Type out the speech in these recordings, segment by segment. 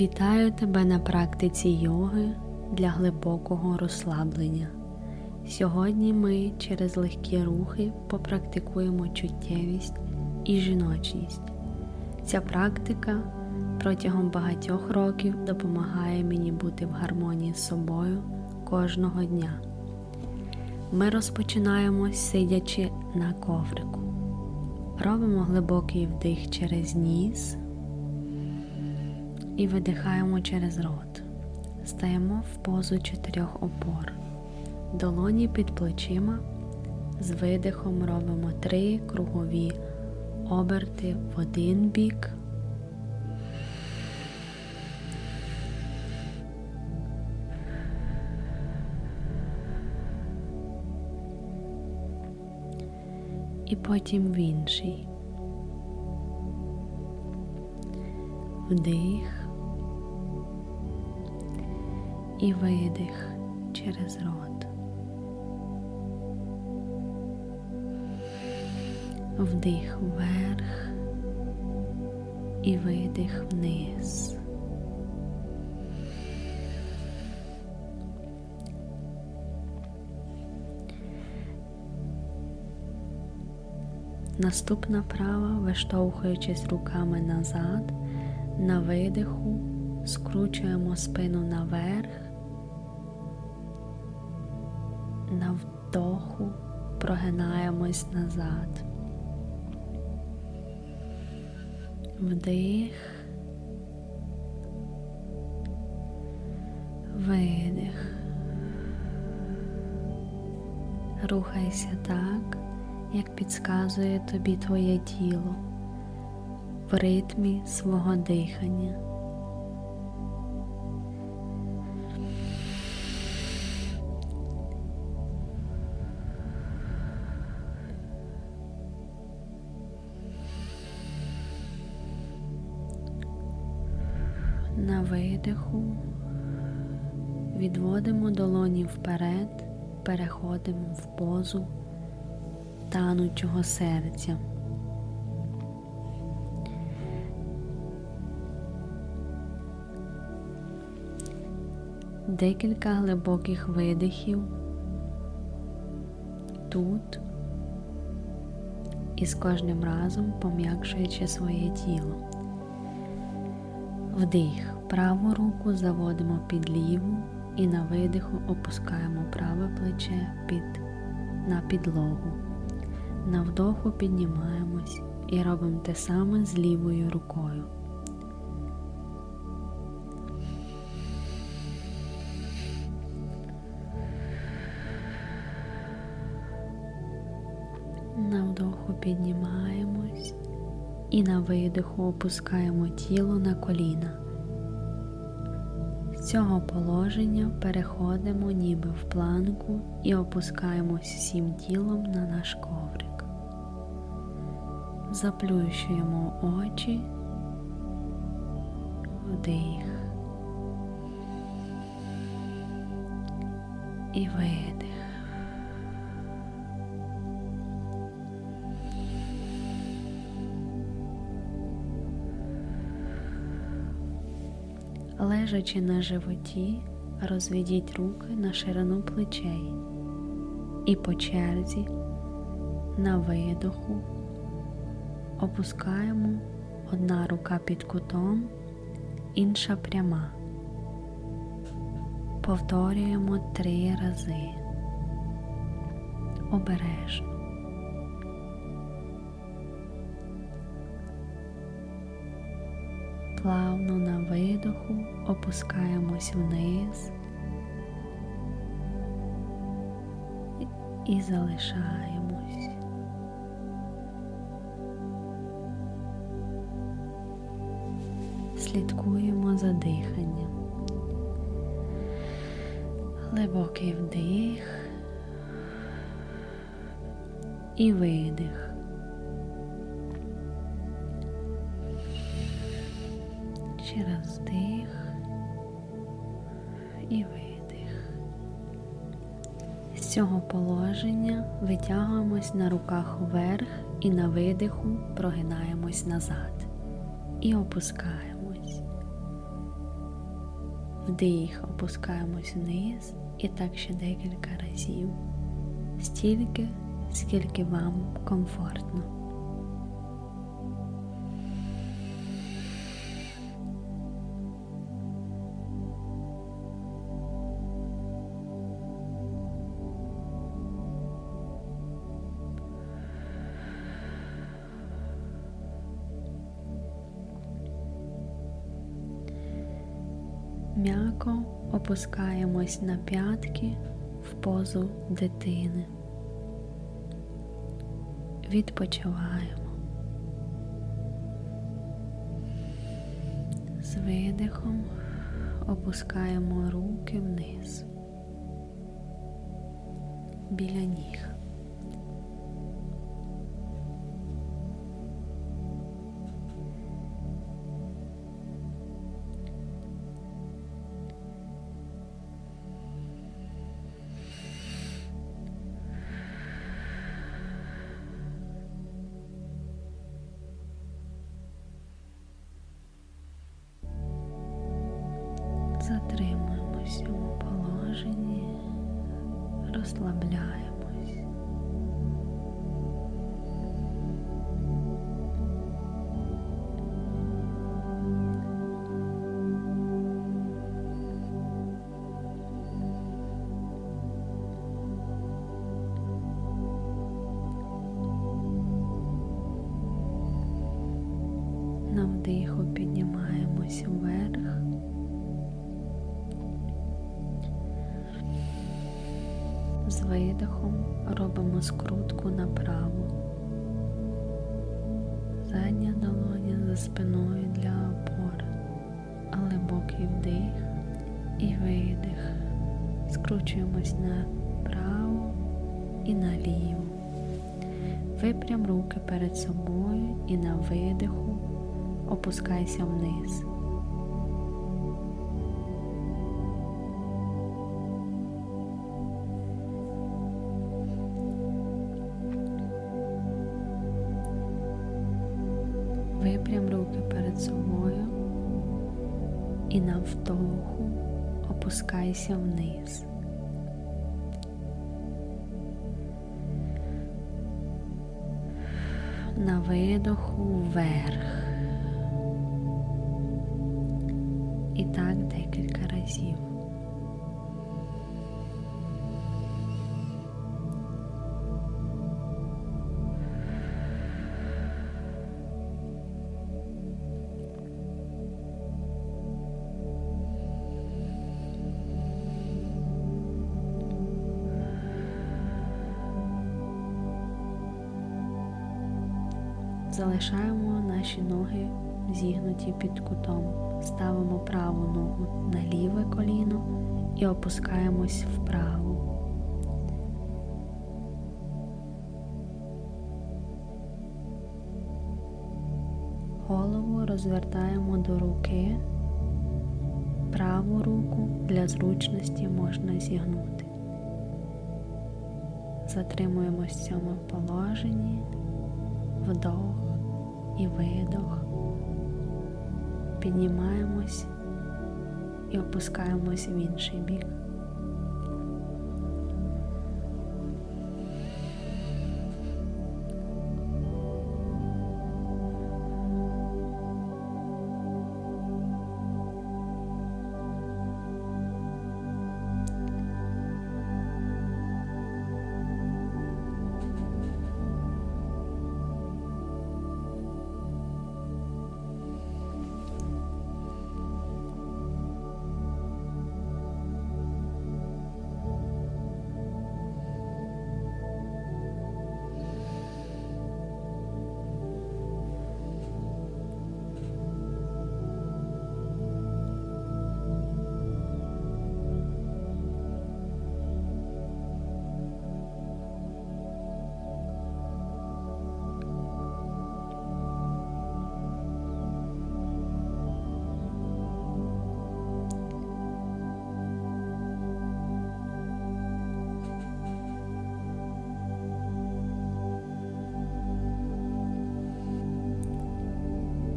Вітаю тебе на практиці йоги для глибокого розслаблення. Сьогодні ми через легкі рухи попрактикуємо чуттєвість і жіночність. Ця практика протягом багатьох років допомагає мені бути в гармонії з собою кожного дня. Ми розпочинаємо сидячи на коврику. Робимо глибокий вдих через ніс і видихаємо через рот. Стаємо в позу чотирьох опор. Долоні під плечима. З видихом робимо три кругові оберти в один бік. І потім в інший. Вдих і видих через рот. Вдих вверх і видих вниз. Наступна права, виштовхуючись руками назад, на видиху скручуємо спину наверх, на вдоху прогинаємось назад. Вдих, видих. Рухайся так, як підказує тобі твоє тіло в ритмі свого дихання. Видиху відводимо долоні вперед, переходимо в позу танучого серця. Декілька глибоких видихів тут і з кожним разом пом'якшуючи своє тіло. Вдих, праву руку заводимо під ліву і на видиху опускаємо праве плече під, на підлогу. На вдоху піднімаємось і робимо те саме з лівою рукою. На вдоху піднімаємось і на видиху опускаємо тіло на коліна. З цього положення переходимо ніби в планку і опускаємось всім тілом на наш коврик. Заплющуємо очі, вдих і видих. Лежачи на животі, розведіть руки на ширину плечей і по черзі на видоху опускаємо одна рука під кутом, інша пряма. Повторюємо три рази. Обережно. Плавно на видоху опускаємось вниз і залишаємось. Слідкуємо за диханням. Глибокий вдих і видих. Цього положення витягуємось на руках вверх і на видиху прогинаємось назад і опускаємось. Вдих, опускаємось вниз і так ще декілька разів. Стільки, скільки вам комфортно. М'яко опускаємось на п'ятки в позу дитини. Відпочиваємо. З видихом опускаємо руки вниз біля ніг. Затримуємось у положенні, розслабляємось. З видихом робимо скрутку направо. Задня долоня за спиною для опори, глибокий вдих і видих. Скручуємось направо і наліво. Випрям руки перед собою і на видиху опускайся вниз. І на вдоху опускайся вниз. На видоху вверх. І так декілька разів. Залишаємо наші ноги зігнуті під кутом. Ставимо праву ногу на ліве коліно і опускаємось вправо. Голову розвертаємо до руки. Праву руку для зручності можна зігнути. Затримуємось в цьому положенні, вдох і видох. Піднімаємось і опускаємось в інший бік.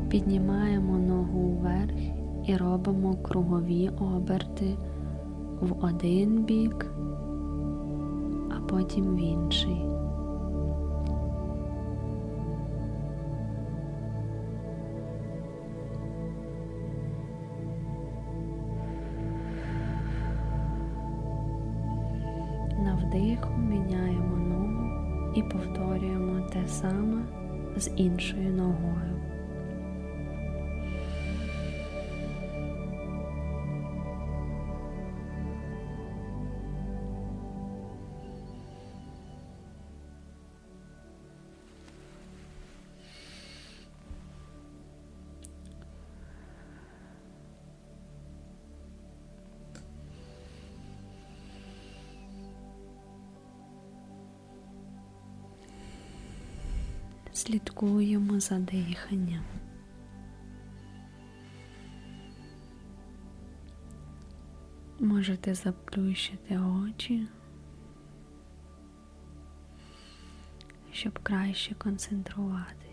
Піднімаємо ногу вверх і робимо кругові оберти в один бік, а потім в інший. На вдиху міняємо ногу і повторюємо те саме з іншою ногою. Слідкуємо за диханням. Можете заплющити очі, щоб краще концентруватись.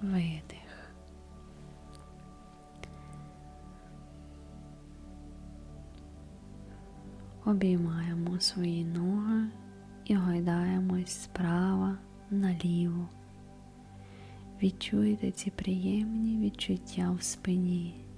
Видих. Обіймаємо свої ноги і гойдаємось справа наліво. Відчуйте ці приємні відчуття в спині.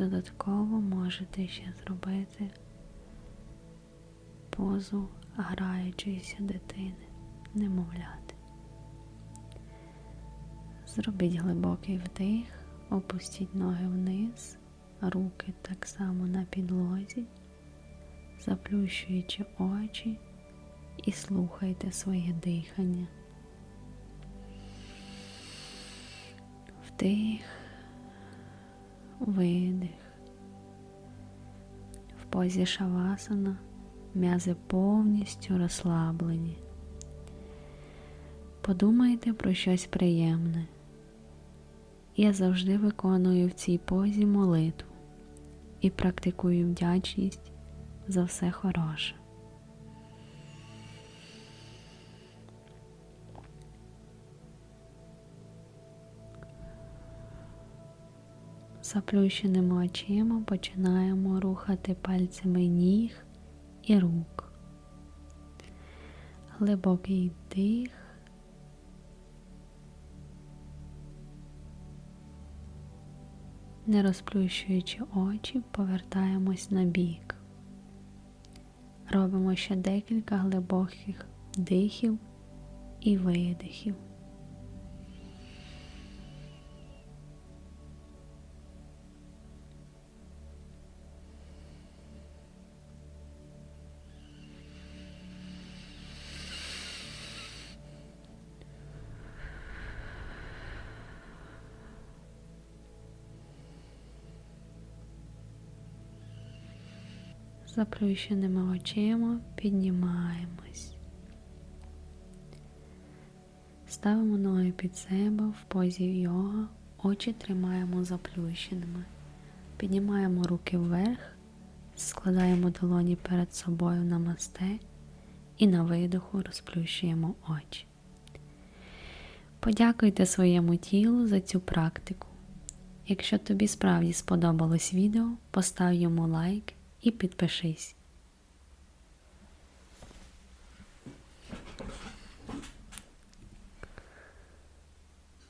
Додатково можете ще зробити позу граючоїся дитини, немовляти. Зробіть глибокий вдих, опустіть ноги вниз, руки так само на підлозі, заплющуючи очі і слухайте своє дихання. Вдих видих. В позі шавасана м'язи повністю розслаблені. Подумайте про щось приємне. Я завжди виконую в цій позі молитву і практикую вдячність за все хороше. Заплющеними очима починаємо рухати пальцями ніг і рук. Глибокий вдих. Не розплющуючи очі, повертаємось на бік. Робимо ще декілька глибоких вдихів і видихів. Заплющеними очима піднімаємось. Ставимо ноги під себе в позі йога, очі тримаємо заплющеними. Піднімаємо руки вверх, складаємо долоні перед собою на масте і на видоху розплющуємо очі. Подякуйте своєму тілу за цю практику. Якщо тобі справді сподобалось відео, постав йому лайк і підпишись.